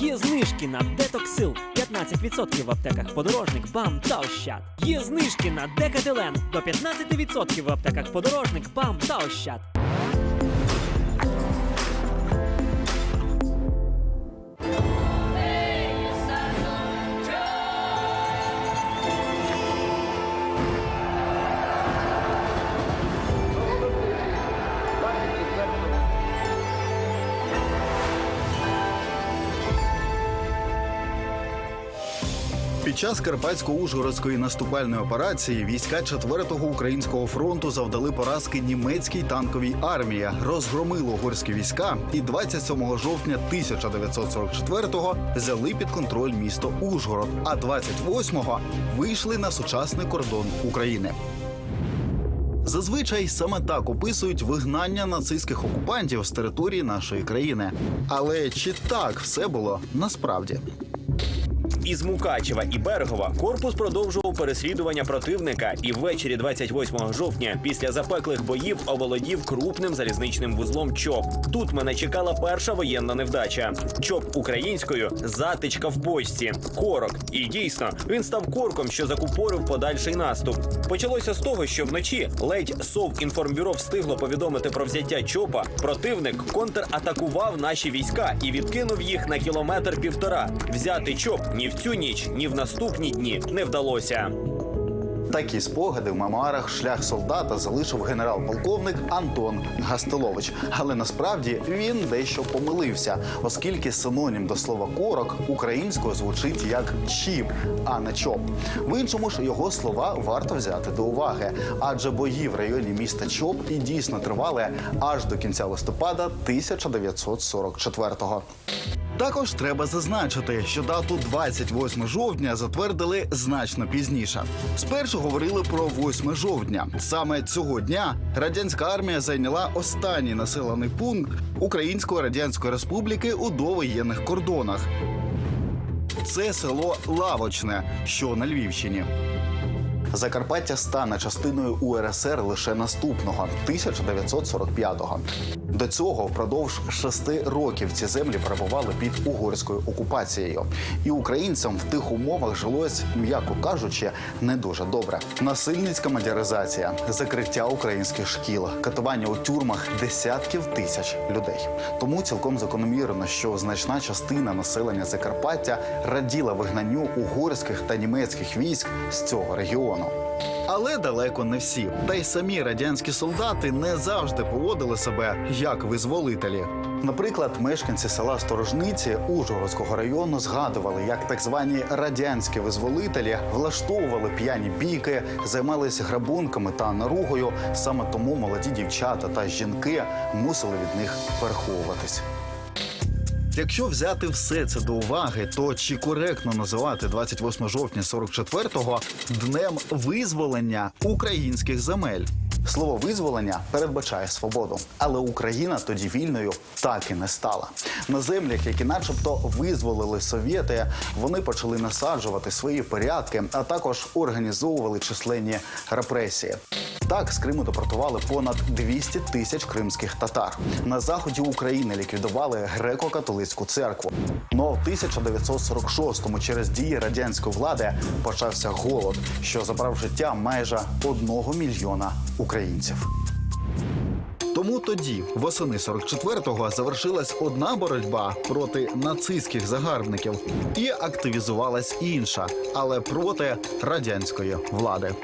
Є знижки на детоксил 15% в аптеках подорожник, бам та ощад. Є знижки на декателен до 15% в аптеках подорожник, бам та ощад. Під час Карпатсько-Ужгородської наступальної операції війська 4-го українського фронту завдали поразки німецькій танковій армії, розгромили угорські війська і 27 жовтня 1944-го взяли під контроль місто Ужгород, а 28-го вийшли на сучасний кордон України. Зазвичай саме так описують вигнання нацистських окупантів з території нашої країни. Але чи так все було насправді? Із Мукачева і Берегова корпус продовжував переслідування противника і ввечері 28 жовтня після запеклих боїв оволодів крупним залізничним вузлом ЧОП. Тут мене чекала перша воєнна невдача. ЧОП українською затичка в бочці, корок. І дійсно він став корком, що закупорив подальший наступ. Почалося з того, що вночі ледь Совінформбюро встигло повідомити про взяття ЧОПа. Противник контратакував наші війська і відкинув їх на кілометр півтора. Взяти ЧОП ні в цю ніч, ні в наступні дні не вдалося. Такі спогади в мемуарах шлях солдата залишив генерал-полковник Антон Гастелович. Але насправді він дещо помилився, оскільки синонім до слова корок українською звучить як чіп, а не чоп. В іншому ж його слова варто взяти до уваги, адже бої в районі міста Чоп і дійсно тривали аж до кінця листопада 1944-го. Також треба зазначити, що дату 28 жовтня затвердили значно пізніше. Спершу говорили про 8 жовтня. Саме цього дня радянська армія зайняла останній населений пункт Української Радянської Республіки у довоєнних кордонах. Це село Лавочне, що на Львівщині. Закарпаття стане частиною УРСР лише наступного 1945-го. До цього впродовж шести років ці землі перебували під угорською окупацією, і українцям в тих умовах жилось, м'яко кажучи, не дуже добре. Насильницька мадяризація, закриття українських шкіл, катування у тюрмах десятків тисяч людей. Тому цілком закономірно, що значна частина населення Закарпаття раділа вигнанню угорських та німецьких військ з цього регіону. Але далеко не всі. Та й самі радянські солдати не завжди поводили себе як визволителі. Наприклад, мешканці села Сторожниці Ужгородського району згадували, як так звані радянські визволителі влаштовували п'яні бійки, займалися грабунками та наругою. Саме тому молоді дівчата та жінки мусили від них переховуватись. Якщо взяти все це до уваги, то чи коректно називати 28 жовтня 44-го днем визволення українських земель? Слово визволення передбачає свободу, але Україна тоді вільною так і не стала. На землях, які, начебто, визволили совєти, вони почали насаджувати свої порядки, а також організовували численні репресії. Так з Криму депортували понад 200 тисяч кримських татар. На заході України ліквідували греко-католицьку церкву. А в 1946-му через дії радянської влади почався голод, що забрав життя майже одного мільйона українців. Тому тоді, восени 44-го, завершилась одна боротьба проти нацистських загарбників і активізувалась інша, але проти радянської влади.